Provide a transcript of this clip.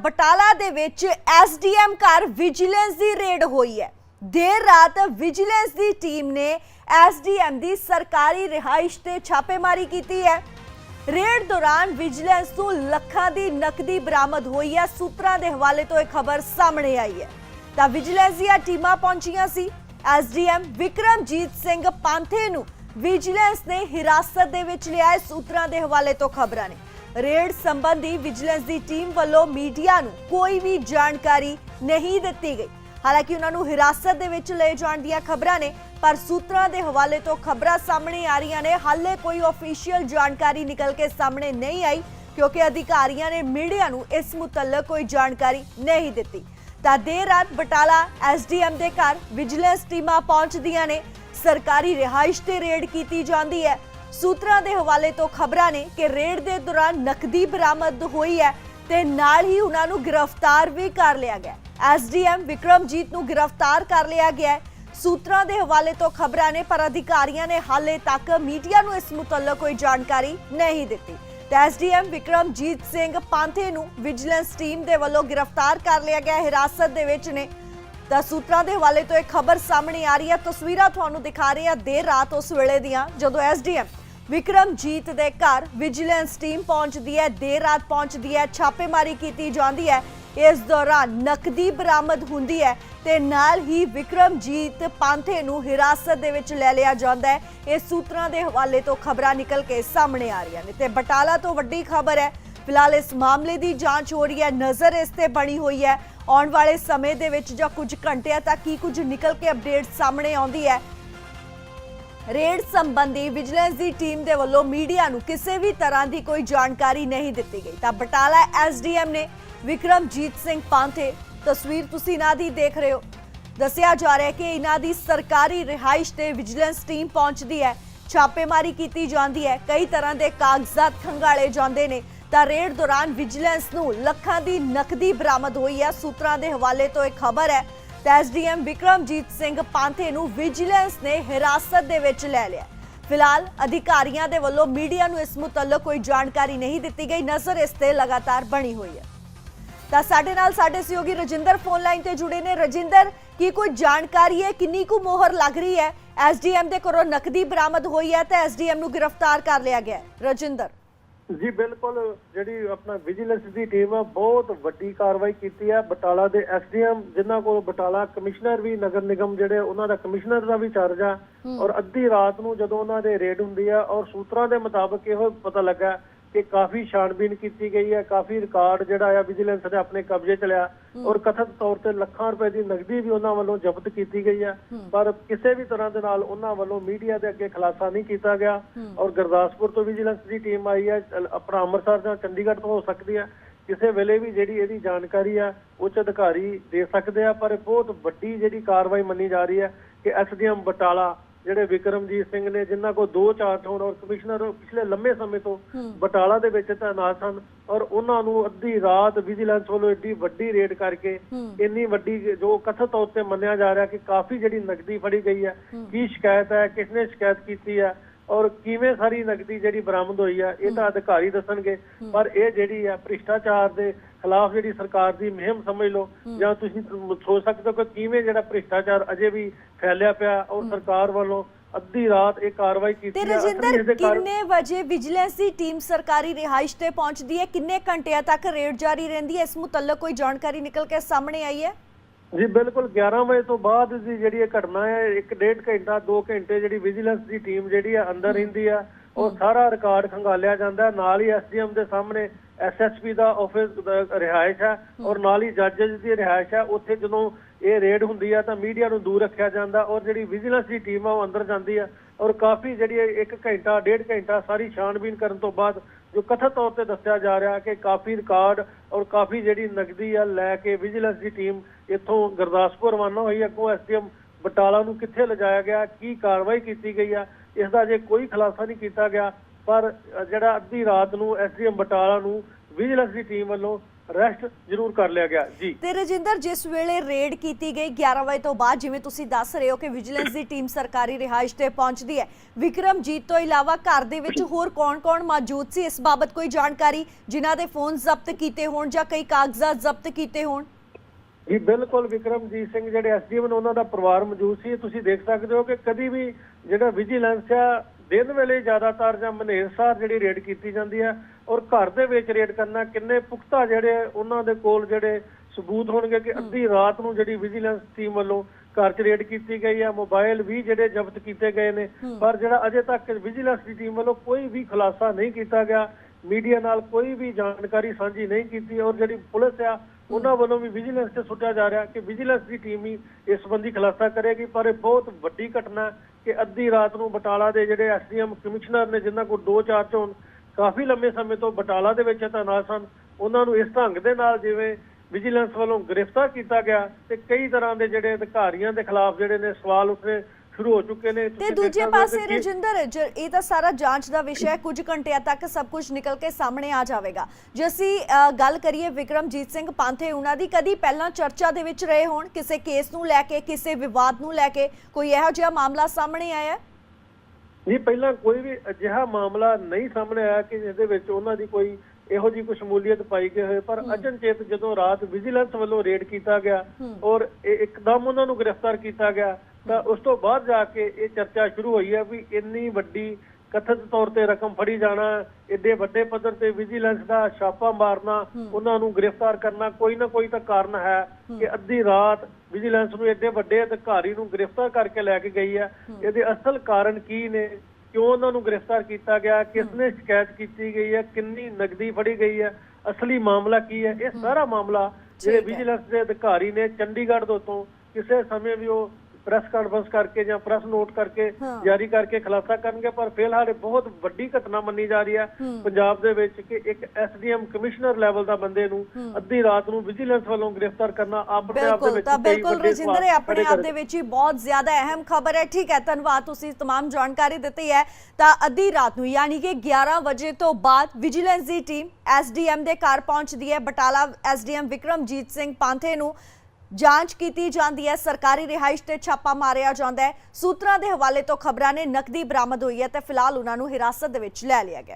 ਬਟਾਲਾ ਦੇ ਵਿੱਚ ਐਸਡੀਐਮ ਘਰ ਵਿਜੀਲੈਂਸ ਦੀ ਰੇਡ ਹੋਈ ਹੈ। ਦੇਰ ਰਾਤ ਵਿਜੀਲੈਂਸ ਦੀ ਟੀਮ ਨੇ ਐਸਡੀਐਮ ਦੀ ਸਰਕਾਰੀ ਰਿਹਾਇਸ਼ ਤੇ ਛਾਪੇਮਾਰੀ ਕੀਤੀ ਹੈ। ਰੇਡ ਦੌਰਾਨ ਵਿਜੀਲੈਂਸ ਨੂੰ ਲੱਖਾਂ ਦੀ ਨਕਦੀ ਬਰਾਮਦ ਹੋਈ ਹੈ। ਸੂਤਰਾਂ ਦੇ ਹਵਾਲੇ ਤੋਂ ਇਹ ਖਬਰ ਸਾਹਮਣੇ ਆਈ ਹੈ। ਤਾਂ ਵਿਜੀਲੈਂਸ ਦੀਆਂ ਟੀਮਾਂ ਪਹੁੰਚੀਆਂ ਸੀ। ਐਸਡੀਐਮ ਵਿਕਰਮਜੀਤ ਸਿੰਘ ਪਾਂਥੇ ਨੂੰ ਵਿਜੀਲੈਂਸ ਨੇ ਹਿਰਾਸਤ ਦੇ ਵਿੱਚ ਲਿਆ ਸੂਤਰਾਂ ਦੇ ਹਵਾਲੇ ਤੋਂ ਖਬਰਾਂ ਨੇ। ਰੇਡ ਸੰਬੰਧੀ ਵਿਜੀਲੈਂਸ ਦੀ ਟੀਮ ਵੱਲੋਂ ਮੀਡੀਆ ਨੂੰ ਕੋਈ ਵੀ ਜਾਣਕਾਰੀ ਨਹੀਂ ਦਿੱਤੀ ਗਈ। ਹਾਲਾਂਕਿ ਉਹਨਾਂ ਨੂੰ ਹਿਰਾਸਤ ਦੇ ਵਿੱਚ ਲਏ ਜਾਣ ਦੀਆਂ ਖਬਰਾਂ ਨੇ, ਪਰ ਸੂਤਰਾਂ ਦੇ ਹਵਾਲੇ ਤੋਂ ਖਬਰਾਂ ਸਾਹਮਣੇ ਆ ਰਹੀਆਂ ਨੇ। ਹਾਲੇ ਕੋਈ ਅਫੀਸ਼ੀਅਲ ਜਾਣਕਾਰੀ ਨਿਕਲ ਕੇ ਸਾਹਮਣੇ ਨਹੀਂ ਆਈ, ਕਿਉਂਕਿ ਅਧਿਕਾਰੀਆਂ ਨੇ ਮੀਡੀਆ ਨੂੰ ਇਸ ਮੁਤਲਕ ਕੋਈ ਜਾਣਕਾਰੀ ਨਹੀਂ ਦਿੱਤੀ। ਤਾਂ ਦੇਰ ਰਾਤ ਬਟਾਲਾ ਐਸਡੀਐਮ ਦੇ ਘਰ ਵਿਜੀਲੈਂਸ ਟੀਮਾਂ ਪਹੁੰਚਦੀਆਂ ਨੇ। ਸਰਕਾਰੀ ਰਿਹਾਇਸ਼ ਤੇ ਰੇਡ ਕੀਤੀ ਜਾਂਦੀ ਹੈ। ਸੂਤਰਾਂ ਦੇ ਹਵਾਲੇ ਤੋਂ ਖਬਰਾਂ ਨੇ ਕਿ ਰੇਡ ਦੇ ਦੌਰਾਨ ਨਕਦੀ ਬਰਾਮਦ ਹੋਈ ਹੈ ਤੇ ਨਾਲ ਹੀ ਉਹਨਾਂ ਨੂੰ ਗ੍ਰਿਫਤਾਰ ਵੀ ਕਰ ਲਿਆ ਗਿਆ ਐਸਡੀਐਮ ਵਿਕਰਮਜੀਤ ਨੂੰ ਗ੍ਰਿਫਤਾਰ ਕਰ ਲਿਆ ਗਿਆ ਹੈ। ਸੂਤਰਾਂ ਦੇ ਹਵਾਲੇ ਤੋਂ ਖਬਰਾਂ ਨੇ, ਪਰ ਅਧਿਕਾਰੀਆਂ ਨੇ ਹਾਲੇ ਤੱਕ ਮੀਡੀਆ ਨੂੰ ਇਸ ਮੁਤਲਕ ਕੋਈ ਜਾਣਕਾਰੀ ਨਹੀਂ ਦਿੱਤੀ। ਤੇ ਐਸਡੀਐਮ ਵਿਕਰਮਜੀਤ ਸਿੰਘ ਪਾਂਥੇ ਨੂੰ ਵਿਜੀਲੈਂਸ ਟੀਮ ਦੇ ਵੱਲੋਂ ਗ੍ਰਿਫਤਾਰ ਕਰ ਲਿਆ ਗਿਆ। ਹਿਰਾਸਤ ਦੇ ਵਿੱਚ ਨੇ। ਤਾਂ ਸੂਤਰਾਂ ਦੇ ਹਵਾਲੇ ਤੋਂ ਇੱਕ ਖਬਰ ਸਾਹਮਣੇ ਆ ਰਹੀ ਹੈ। ਤਸਵੀਰਾਂ ਤੁਹਾਨੂੰ ਦਿਖਾ ਰਹੇ ਹਾਂ ਦੇਰ ਰਾਤ ਉਸ ਵੇਲੇ ਦੀਆਂ, ਜਦੋਂ ਐਸਡੀਐਮ ਵਿਕਰਮਜੀਤ ਦੇ ਘਰ ਵਿਜੀਲੈਂਸ ਟੀਮ ਪਹੁੰਚਦੀ ਹੈ, ਦੇਰ ਰਾਤ ਪਹੁੰਚਦੀ ਹੈ, ਛਾਪੇਮਾਰੀ ਕੀਤੀ ਜਾਂਦੀ ਹੈ। ਇਸ ਦੌਰਾਨ ਨਕਦੀ ਬਰਾਮਦ ਹੁੰਦੀ ਹੈ ਤੇ ਨਾਲ ਹੀ ਵਿਕਰਮਜੀਤ ਪਾਂਥੇ ਨੂੰ ਹਿਰਾਸਤ ਦੇ ਵਿੱਚ ਲੈ ਲਿਆ ਜਾਂਦਾ ਹੈ। ਇਹ ਸੂਤਰਾਂ ਦੇ ਹਵਾਲੇ ਤੋਂ ਖਬਰਾਂ ਨਿਕਲ ਕੇ ਸਾਹਮਣੇ ਆ ਰਹੀਆਂ ਨੇ ਤੇ ਬਟਾਲਾ ਤੋਂ ਵੱਡੀ ਖਬਰ ਹੈ, ਫਿਲਹਾਲ ਇਸ ਮਾਮਲੇ ਦੀ ਜਾਂਚ ਹੋ ਰਹੀ ਹੈ, ਨਜ਼ਰ ਇਸ ਤੇ ਬਣੀ ਹੋਈ ਹੈ। ਆਉਣ ਵਾਲੇ ਸਮੇਂ ਦੇ ਵਿੱਚ ਜਾਂ ਕੁਝ ਘੰਟਿਆਂ ਤੱਕ ਕੀ ਕੁਝ ਨਿਕਲ ਕੇ ਅਪਡੇਟ ਸਾਹਮਣੇ ਆਉਂਦੀ ਹੈ। ਰੇਡ ਸੰਬੰਧੀ ਵਿਜੀਲੈਂਸ ਦੀ ਟੀਮ ਦੇ ਵੱਲੋਂ ਮੀਡੀਆ ਨੂੰ ਕਿਸੇ ਵੀ ਤਰ੍ਹਾਂ ਦੀ ਕੋਈ ਜਾਣਕਾਰੀ ਨਹੀਂ ਦਿੱਤੀ ਗਈ। ਤਾਂ ਬਟਾਲਾ ਐਸਡੀਐਮ ਨੇ ਵਿਕਰਮਜੀਤ ਸਿੰਘ ਪਾਂਥੇ, ਤਸਵੀਰ ਤੁਸੀਂ ਇਹਨਾਂ ਦੀ ਦੇਖ ਰਹੇ ਹੋ। ਦੱਸਿਆ ਜਾ ਰਿਹਾ ਹੈ ਕਿ ਇਹਨਾਂ ਦੀ ਸਰਕਾਰੀ ਰਿਹਾਇਸ਼ ਤੇ ਵਿਜੀਲੈਂਸ ਟੀਮ ਪਹੁੰਚਦੀ ਹੈ, ਛਾਪੇਮਾਰੀ ਕੀਤੀ ਜਾਂਦੀ ਹੈ, ਕਈ ਤਰ੍ਹਾਂ ਦੇ ਕਾਗਜ਼ਾਤ ਖੰਗਾਲੇ ਜਾਂਦੇ ਨੇ। ਤਾਂ ਰੇਡ ਦੌਰਾਨ ਵਿਜੀਲੈਂਸ ਨੂੰ ਲੱਖਾਂ ਦੀ ਨਕਦੀ ਬਰਾਮਦ ਹੋਈ ਹੈ। ਸੂਤਰਾਂ ਦੇ ਹਵਾਲੇ ਤੋਂ ਇੱਕ ਖਬਰ ਹੈ ਤਾਂ ਐਸਡੀਐਮ ਵਿਕਰਮਜੀਤ ਸਿੰਘ ਪਾਂਥੇ ਨੂੰ ਵਿਜੀਲੈਂਸ ਨੇ ਹਿਰਾਸਤ ਦੇ ਵਿੱਚ ਲੈ ਲਿਆ। ਫਿਲਹਾਲ ਅਧਿਕਾਰੀਆਂ ਦੇ ਵੱਲੋਂ ਮੀਡੀਆ ਨੂੰ ਇਸ ਮੁਤਲਕ ਕੋਈ ਜਾਣਕਾਰੀ ਨਹੀਂ ਦਿੱਤੀ ਗਈ। ਨਜ਼ਰ ਇਸ ਤੇ ਲਗਾਤਾਰ ਬਣੀ ਹੋਈ ਹੈ। ਤਾਂ ਸਾਡੇ ਨਾਲ ਸਾਡੇ ਸਹਿਯੋਗੀ ਰਜਿੰਦਰ ਫੋਨ ਲਾਈਨ ਤੇ ਜੁੜੇ ਨੇ। ਰਜਿੰਦਰ, ਕੀ ਕੋਈ ਜਾਣਕਾਰੀ ਹੈ? ਕਿੰਨੀ ਕੁ ਮੋਹਰ ਲੱਗ ਰਹੀ ਹੈ? ਐਸਡੀਐਮ ਦੇ ਕੋਲੋਂ ਨਕਦੀ ਬਰਾਮਦ ਹੋਈ ਹੈ ਤੇ ਐਸਡੀਐਮ ਨੂੰ ਗ੍ਰਿਫਤਾਰ ਕਰ ਲਿਆ ਗਿਆ ਹੈ। ਰਜਿੰਦਰ। ਜੀ ਬਿਲਕੁਲ ਜਿਹੜੀ ਆਪਣਾ ਵਿਜੀਲੈਂਸ ਦੀ ਟੀਮ ਆ ਬਹੁਤ ਵੱਡੀ ਕਾਰਵਾਈ ਕੀਤੀ ਹੈ ਬਟਾਲਾ ਦੇ ਐਸਡੀਐਮ ਜਿਨ੍ਹਾਂ ਕੋਲ ਬਟਾਲਾ ਕਮਿਸ਼ਨਰ ਵੀ ਨਗਰ ਨਿਗਮ ਜਿਹੜੇ ਉਹਨਾਂ ਦਾ ਕਮਿਸ਼ਨਰ ਦਾ ਵੀ ਚਾਰਜ ਆ। ਔਰ ਅੱਧੀ ਰਾਤ ਨੂੰ ਜਦੋਂ ਉਹਨਾਂ ਦੇ ਰੇਡ ਹੁੰਦੀ ਆ ਔਰ ਸੂਤਰਾਂ ਦੇ ਮੁਤਾਬਕ ਇਹੋ ਪਤਾ ਲੱਗਾ ਕਿ ਕਾਫੀ ਛਾਣਬੀਨ ਕੀਤੀ ਗਈ ਹੈ ਕਾਫੀ ਰਿਕਾਰਡ ਜਿਹੜਾ ਆ ਵਿਜੀਲੈਂਸ ਨੇ ਆਪਣੇ ਕਬਜ਼ੇ ਚ ਲਿਆ ਔਰ ਕਥਿਤ ਤੌਰ ਤੇ ਲੱਖਾਂ ਰੁਪਏ ਦੀ ਨਗਦੀ ਵੀ ਉਹਨਾਂ ਵੱਲੋਂ ਜ਼ਬਤ ਕੀਤੀ ਗਈ ਹੈ। ਪਰ ਕਿਸੇ ਵੀ ਤਰ੍ਹਾਂ ਦੇ ਨਾਲ ਉਹਨਾਂ ਵੱਲੋਂ ਮੀਡੀਆ ਦੇ ਅੱਗੇ ਖੁਲਾਸਾ ਨਹੀਂ ਕੀਤਾ ਗਿਆ ਔਰ ਗੁਰਦਾਸਪੁਰ ਤੋਂ ਵਿਜੀਲੈਂਸ ਦੀ ਟੀਮ ਆਈ ਹੈ ਆਪਣਾ ਅੰਮ੍ਰਿਤਸਰ ਜਾਂ ਚੰਡੀਗੜ੍ਹ ਤੋਂ ਹੋ ਸਕਦੀ ਹੈ। ਕਿਸੇ ਵੇਲੇ ਵੀ ਜਿਹੜੀ ਇਹਦੀ ਜਾਣਕਾਰੀ ਆ ਉੱਚ ਅਧਿਕਾਰੀ ਦੇ ਸਕਦੇ ਆ ਪਰ ਬਹੁਤ ਵੱਡੀ ਜਿਹੜੀ ਕਾਰਵਾਈ ਮੰਨੀ ਜਾ ਰਹੀ ਹੈ ਕਿ ਐਸਡੀਐਮ ਬਟਾਲਾ ਜਿਹੜੇ ਵਿਕਰਮਜੀਤ ਸਿੰਘ ਨੇ ਜਿਨ੍ਹਾਂ ਕੋਲ ਦੋ ਚਾਰਟ ਹੋਣ ਔਰ ਕਮਿਸ਼ਨਰ ਪਿਛਲੇ ਲੰਮੇ ਸਮੇਂ ਤੋਂ ਬਟਾਲਾ ਦੇ ਵਿੱਚ ਤਾਇਨਾਤ ਸਨ ਔਰ ਉਹਨਾਂ ਨੂੰ ਅੱਧੀ ਰਾਤ ਵਿਜੀਲੈਂਸ ਵੱਲੋਂ ਏਡੀ ਵੱਡੀ ਰੇਡ ਕਰਕੇ ਇੰਨੀ ਵੱਡੀ ਜੋ ਕਥਿਤ ਤੌਰ ਤੇ ਮੰਨਿਆ ਜਾ ਰਿਹਾ ਕਿ ਕਾਫੀ ਜਿਹੜੀ ਨਗਦੀ ਫੜੀ ਗਈ ਹੈ ਕੀ ਸ਼ਿਕਾਇਤ ਹੈ ਕਿਸਨੇ ਸ਼ਿਕਾਇਤ ਕੀਤੀ ਹੈ ਔਰ ਕਿਵੇਂ ਸਾਰੀ ਨਗਦੀ ਜਿਹੜੀ ਬਰਾਮਦ ਹੋਈ ਆ ਇਹ ਤਾਂ ਅਧਿਕਾਰੀ ਦੱਸਣਗੇ ਪਰ ਇਹ ਜਿਹੜੀ ਆ ਭ੍ਰਿਸ਼ਟਾਚਾਰ ਦੇ ਖਿਲਾਫ ਜਿਹੜੀ ਸਰਕਾਰ ਦੀ ਮੁਹਿੰਮ ਸਮਝ ਲਓ ਜਾਂ ਤੁਸੀਂ ਸੋਚ ਸਕਦੇ ਹੋ ਕਿ ਕਿਵੇਂ ਜਿਹੜਾ ਭ੍ਰਿਸ਼ਟਾਚਾਰ ਅਜੇ ਵੀ ਫੈਲਿਆ ਪਿਆ ਔਰ ਸਰਕਾਰ ਵੱਲੋਂ ਅੱਧੀ ਰਾਤ ਇਹ ਕਾਰਵਾਈ ਤੇ ਕੀਤੀ ਅਸਲੀ ਰਜਿੰਦਰ ਕਿੰਨੇ ਵਜੇ ਵਿਜੀਲੈਂਸ ਦੀ ਟੀਮ ਸਰਕਾਰੀ ਰਿਹਾਇਸ਼ ਤੇ ਪਹੁੰਚਦੀ ਹੈ? ਕਿੰਨੇ ਘੰਟਿਆਂ ਤੱਕ ਰੇਡ ਜਾਰੀ ਰਹਿੰਦੀ ਹੈ? ਇਸ ਮੁਤਲਕ ਕੋਈ ਜਾਣਕਾਰੀ ਨਿਕਲ ਕੇ ਸਾਹਮਣੇ ਆਈ ਹੈ? ਜੀ ਬਿਲਕੁਲ 11 ਵਜੇ ਤੋਂ ਬਾਅਦ ਦੀ ਜਿਹੜੀ ਇਹ ਘਟਨਾ ਹੈ ਇੱਕ ਡੇਢ ਘੰਟਾ 2 ਘੰਟੇ ਜਿਹੜੀ ਵਿਜੀਲੈਂਸ ਦੀ ਟੀਮ ਜਿਹੜੀ ਆ ਅੰਦਰ ਰਹਿੰਦੀ ਆ ਉਹ ਸਾਰਾ ਰਿਕਾਰਡ ਖੰਗਾਲਿਆ ਜਾਂਦਾ ਹੈ। ਨਾਲ ਹੀ ਐਸਡੀਐਮ ਦੇ ਸਾਹਮਣੇ ਐਸਐਸਪੀ ਦਾ ਆਫਿਸ ਦਾ ਰਿਹਾਇਸ਼ ਹੈ ਔਰ ਨਾਲ ਹੀ ਜੱਜਸ ਦੀ ਰਿਹਾਇਸ਼ ਹੈ। ਉੱਥੇ ਜਦੋਂ ਇਹ ਰੇਡ ਹੁੰਦੀ ਆ ਤਾਂ ਮੀਡੀਆ ਨੂੰ ਦੂਰ ਰੱਖਿਆ ਜਾਂਦਾ ਔਰ ਜਿਹੜੀ ਵਿਜੀਲੈਂਸ ਦੀ ਟੀਮ ਆ ਉਹ ਅੰਦਰ ਜਾਂਦੀ ਆ ਔਰ ਕਾਫੀ ਜਿਹੜੀ ਇੱਕ ਘੰਟਾ ਡੇਢ ਘੰਟਾ ਸਾਰੀ ਛਾਣਬੀਨ ਕਰਨ ਤੋਂ ਬਾਅਦ ਜੋ ਕਥਿਤ ਤੌਰ ਤੇ ਦੱਸਿਆ ਜਾ ਰਿਹਾ ਕਿ ਕਾਫੀ ਰਿਕਾਰਡ ਔਰ ਕਾਫੀ ਜਿਹੜੀ ਨਗਦੀ ਆ ਲੈ ਕੇ ਵਿਜੀਲੈਂਸ ਦੀ ਟੀਮ ਇੱਥੋਂ ਗੁਰਦਾਸਪੁਰ ਰਵਾਨਾ ਹੋਈ ਅੱਗੋਂ ਐਸਡੀਐਮ ਬਟਾਲਾ ਨੂੰ ਕਿੱਥੇ ਲਿਜਾਇਆ ਗਿਆ ਕੀ ਕਾਰਵਾਈ ਕੀਤੀ ਗਈ ਆ ਇਸ ਦਾ ਜੇ ਕੋਈ ਖੁਲਾਸਾ ਨਹੀਂ ਕੀਤਾ ਗਿਆ। ਪਰ ਜਿਹੜਾ ਅੱਧੀ ਰਾਤ ਨੂੰ ਐਸਡੀਐਮ ਬਟਾਲਾ ਨੂੰ ਵਿਜੀਲੈਂਸ ਦੀ ਟੀਮ ਵੱਲੋਂ ਅਰੈਸਟ ਜ਼ਰੂਰ ਕਰ ਲਿਆ ਗਿਆ ਜੀ। ਤੇ ਰਜਿੰਦਰ ਜਿਸ ਵੇਲੇ ਰੇਡ ਕੀਤੀ ਗਈ 11 ਵਜੇ ਤੋਂ ਬਾਅਦ ਜਿਵੇਂ ਤੁਸੀਂ ਦੱਸ ਰਹੇ ਹੋ ਕਿ ਵਿਜੀਲੈਂਸ ਦੀ ਟੀਮ ਸਰਕਾਰੀ ਰਿਹਾਇਸ਼ ਤੇ ਪਹੁੰਚਦੀ ਹੈ ਵਿਕਰਮਜੀਤ ਤੋਂ ਇਲਾਵਾ ਘਰ ਦੇ ਵਿੱਚ ਹੋਰ ਕੌਣ-ਕੌਣ ਮੌਜੂਦ ਸੀ? ਇਸ ਬਾਬਤ ਕੋਈ ਜਾਣਕਾਰੀ ਜਿਨ੍ਹਾਂ ਦੇ ਫੋਨ ਜ਼ਬਤ ਕੀਤੇ ਹੋਣ ਜਾਂ ਕਈ ਕਾਗਜ਼ਾਤ ਜ਼ਬਤ ਕੀਤੇ ਹੋਣ? ਜੀ ਬਿਲਕੁਲ ਵਿਕਰਮਜੀਤ ਸਿੰਘ ਜਿਹੜੇ ਐਸਡੀਐਮ ਨੇ ਉਹਨਾਂ ਦਾ ਪਰਿਵਾਰ ਮੌਜੂਦ ਸੀ ਤੁਸੀਂ ਦੇਖ ਸਕਦੇ ਹੋ ਕਿ ਕਦੀ ਵੀ ਜਿਹੜਾ ਵਿਜੀਲੈਂਸ ਆ ਦਿਨ ਵੇਲੇ ਜ਼ਿਆਦਾਤਰ ਜਾਂ ਮਨੇਰਸਾਰ ਜਿਹੜੀ ਰੇਡ ਕੀਤੀ ਜਾਂਦੀ ਹੈ ਔਰ ਘਰ ਦੇ ਵਿੱਚ ਰੇਡ ਕਰਨਾ ਕਿੰਨੇ ਪੁਖਤਾ ਜਿਹੜੇ ਉਹਨਾਂ ਦੇ ਕੋਲ ਜਿਹੜੇ ਸਬੂਤ ਹੋਣਗੇ ਕਿ ਅੱਧੀ ਰਾਤ ਨੂੰ ਜਿਹੜੀ ਵਿਜੀਲੈਂਸ ਟੀਮ ਵੱਲੋਂ ਘਰ 'ਚ ਰੇਡ ਕੀਤੀ ਗਈ ਆ ਮੋਬਾਈਲ ਵੀ ਜਿਹੜੇ ਜ਼ਬਤ ਕੀਤੇ ਗਏ ਨੇ ਪਰ ਜਿਹੜਾ ਅਜੇ ਤੱਕ ਵਿਜੀਲੈਂਸ ਦੀ ਟੀਮ ਵੱਲੋਂ ਕੋਈ ਵੀ ਖੁਲਾਸਾ ਨਹੀਂ ਕੀਤਾ ਗਿਆ ਮੀਡੀਆ ਨਾਲ ਕੋਈ ਵੀ ਜਾਣਕਾਰੀ ਸਾਂਝੀ ਨਹੀਂ ਕੀਤੀ ਔਰ ਜਿਹੜੀ ਪੁਲਿਸ ਆ ਉਹਨਾਂ ਵੱਲੋਂ ਵੀ ਵਿਜੀਲੈਂਸ ਤੇ ਸੁੱਟਿਆ ਜਾ ਰਿਹਾ ਕਿ ਵਿਜੀਲੈਂਸ ਦੀ ਟੀਮ ਹੀ ਇਸ ਸੰਬੰਧੀ ਖੁਲਾਸਾ ਕਰੇਗੀ, ਪਰ ਇਹ ਬਹੁਤ ਵੱਡੀ ਘਟਨਾ ਕਿ ਅੱਧੀ ਰਾਤ ਨੂੰ ਬਟਾਲਾ ਦੇ ਜਿਹੜੇ ਐਸਡੀਐਮ ਕਮਿਸ਼ਨਰ ਨੇ, ਜਿਨ੍ਹਾਂ ਕੋਲ ਦੋ ਚਾਰ ਚੋਂ ਕਾਫੀ ਲੰਮੇ ਸਮੇਂ ਤੋਂ ਬਟਾਲਾ ਦੇ ਵਿੱਚ ਤੈਨਾਤ ਸਨ, ਉਹਨਾਂ ਨੂੰ ਇਸ ਢੰਗ ਦੇ ਨਾਲ ਜਿਵੇਂ ਵਿਜੀਲੈਂਸ ਵੱਲੋਂ ਗ੍ਰਿਫਤਾਰ ਕੀਤਾ ਗਿਆ ਤੇ ਕਈ ਤਰ੍ਹਾਂ ਦੇ ਜਿਹੜੇ ਅਧਿਕਾਰੀਆਂ ਦੇ ਖਿਲਾਫ ਜਿਹੜੇ ਨੇ ਸਵਾਲ ਉੱਠੇ ਸ਼ੁਰੂ ਹੋ ਚੁੱਕੇ ਨੇ। ਤੇ ਦੂਜੇ ਪਾਸੇ ਰਜਿੰਦਰ ਇਹ ਤਾਂ ਸਾਰਾ ਜਾਂਚ ਦਾ ਵਿਸ਼ਾ ਹੈ ਕੁਝ ਘੰਟਿਆਂ ਤੱਕ ਸਭ ਕੁਝ ਨਿਕਲ ਕੇ ਸਾਹਮਣੇ ਆ ਜਾਵੇਗਾ। ਜੇ ਅਸੀਂ ਗੱਲ ਕਰੀਏ ਵਿਕਰਮਜੀਤ ਸਿੰਘ ਪਾਂਥੇ ਉਹਨਾਂ ਦੀ ਕਦੀ ਪਹਿਲਾਂ ਚਰਚਾ ਦੇ ਵਿੱਚ ਰਹੇ ਹੋਣ ਕਿਸੇ ਕੇਸ ਨੂੰ ਲੈ ਕੇ ਕਿਸੇ ਵਿਵਾਦ ਨੂੰ ਲੈ ਕੇ ਕੋਈ ਇਹੋ ਜਿਹਾ ਮਾਮਲਾ ਸਾਹਮਣੇ ਆਇਆ ਹੈ? ਨਹੀਂ ਪਹਿਲਾਂ ਕੋਈ ਵੀ ਅਜਿਹਾ ਮਾਮਲਾ ਨਹੀਂ ਸਾਹਮਣੇ ਆਇਆ ਕਿ ਜਿਹਦੇ ਵਿੱਚ ਉਹਨਾਂ ਦੀ ਕੋਈ ਇਹੋ ਜੀ ਕੋਈ ਸ਼ਮੂਲੀਅਤ ਪਾਈ ਗਈ ਹੋਵੇ। ਪਰ ਅਚਨਚੇਤ ਜਦੋਂ ਰਾਤ ਵਿਜੀਲੈਂਸ ਵੱਲੋਂ ਰੇਡ ਕੀਤਾ ਗਿਆ ਔਰ ਇੱਕਦਮ ਉਹਨਾਂ ਨੂੰ ਗ੍ਰਿਫਤਾਰ ਕੀਤਾ ਗਿਆ ਤਾਂ ਉਸ ਤੋਂ ਬਾਅਦ ਜਾ ਕੇ ਇਹ ਚਰਚਾ ਸ਼ੁਰੂ ਹੋਈ ਹੈ ਵੀ ਇੰਨੀ ਵੱਡੀ ਕਥਿਤ ਤੌਰ ਤੇ ਰਕਮ ਫੜੀ ਜਾਣਾ ਏਡੇ ਵੱਡੇ ਪੱਧਰ ਤੇ ਵਿਜੀਲੈਂਸ ਦਾ ਛਾਪਾ ਮਾਰਨਾ ਉਹਨਾਂ ਨੂੰ ਗ੍ਰਿਫਤਾਰ ਕਰਨਾ ਕੋਈ ਨਾ ਕੋਈ ਤਾਂ ਕਾਰਨ ਹੈ ਕਿ ਅੱਧੀ ਰਾਤ ਵਿਜੀਲੈਂਸ ਨੂੰ ਏਡੇ ਵੱਡੇ ਅਧਿਕਾਰੀ ਨੂੰ ਗ੍ਰਿਫਤਾਰ ਕਰਕੇ ਲੈ ਕੇ ਗਈ ਹੈ। ਇਹਦੇ ਅਸਲ ਕਾਰਨ ਕੀ ਨੇ? ਕਿਉਂ ਉਹਨਾਂ ਨੂੰ ਗ੍ਰਿਫਤਾਰ ਕੀਤਾ ਗਿਆ? ਕਿਸ ਨੇ ਸ਼ਿਕਾਇਤ ਕੀਤੀ ਗਈ ਹੈ? ਕਿੰਨੀ ਨਗਦੀ ਫੜੀ ਗਈ ਹੈ? ਅਸਲੀ ਮਾਮਲਾ ਕੀ ਹੈ? ਇਹ ਸਾਰਾ ਮਾਮਲਾ ਜਿਹੜੇ। ਵਿਜੀਲੈਂਸ ਦੇ ਅਧਿਕਾਰੀ ਨੇ ਚੰਡੀਗੜ੍ਹ ਤੋਂ ਕਿਸੇ ਸਮੇਂ ਵੀ ਉਹ ਪ੍ਰੈਸ ਕਾਨਫਰੰਸ ਕਰਕੇ ਜਾਂ ਪ੍ਰੈਸ ਨੋਟ ਕਰਕੇ ਹਾਂ। ਜਾਰੀ ਕਰਕੇ ਖੁਲਾਸਾ ਕਰਨਗੇ ਪਰ ਫਿਲਹਾਲ ਇਹ ਬਹੁਤ ਵੱਡੀ ਘਟਨਾ ਮੰਨੀ ਜਾ ਰਹੀ ਹੈ ਪੰਜਾਬ ਦੇ ਵਿੱਚ ਕਿ ਇੱਕ ਐਸਡੀਐਮ ਕਮਿਸ਼ਨਰ ਲੈਵਲ ਦਾ ਬੰਦੇ ਨੂੰ ਅੱਧੀ ਰਾਤ ਨੂੰ ਵਿਜੀਲੈਂਸ ਵੱਲੋਂ ਗ੍ਰਿਫਤਾਰ ਕਰਨਾ ਆਪਣੇ ਆਪ ਦੇ ਬਿਲਕੁਲ ਵਿੱਚ ਤਾਂ ਕਈ ਬਿਲਕੁਲ ਵੱਡੇ ਰਜਿੰਦਰ ਇਹ ਸਵਾਲ ਆਪਣੇ ਖੜੇ ਆਪ ਕਰ- ਦੇ ਵਿੱਚ ਹੀ ਬਹੁਤ ਜ਼ਿਆਦਾ ਅਹਿਮ ਖਬਰ ਹੈ ਠੀਕ ਹੈ ਧੰਨਵਾਦ ਤੁਸੀਂ तमाम ਜਾਣਕਾਰੀ ਦਿੱਤੀ ਹੈ ਤਾਂ ਅੱਧੀ ਰਾਤ ਨੂੰ ਯਾਨੀ ਕਿ 11 ਵਜੇ ਤੋਂ ਬਾਅਦ ਵਿਜੀਲੈਂਸ ਦੀ ਟੀਮ ਐਸਡੀਐਮ ਦੇ ਘਰ ਪਹੁੰਚਦੀ ਹੈ ਬਟਾਲਾ ਐਸਡੀਐਮ ਵਿਕਰਮਜੀਤ ਸਿੰਘ ਪਾਂਥੇ ਨੂੰ ਜਾਂਚ ਕੀਤੀ ਜਾਂਦੀ ਹੈ। ਸਰਕਾਰੀ ਰਿਹਾਇਸ਼ ਤੇ ਛਾਪਾ ਮਾਰਿਆ ਜਾਂਦਾ ਹੈ। ਸੂਤਰਾਂ ਦੇ ਹਵਾਲੇ ਤੋਂ ਖਬਰਾਂ ਨੇ ਨਕਦੀ ਬਰਾਮਦ ਹੋਈ ਹੈ ਤੇ ਫਿਲਹਾਲ ਉਹਨਾਂ ਨੂੰ ਹਿਰਾਸਤ ਦੇ ਵਿੱਚ ਲੈ ਲਿਆ ਗਿਆ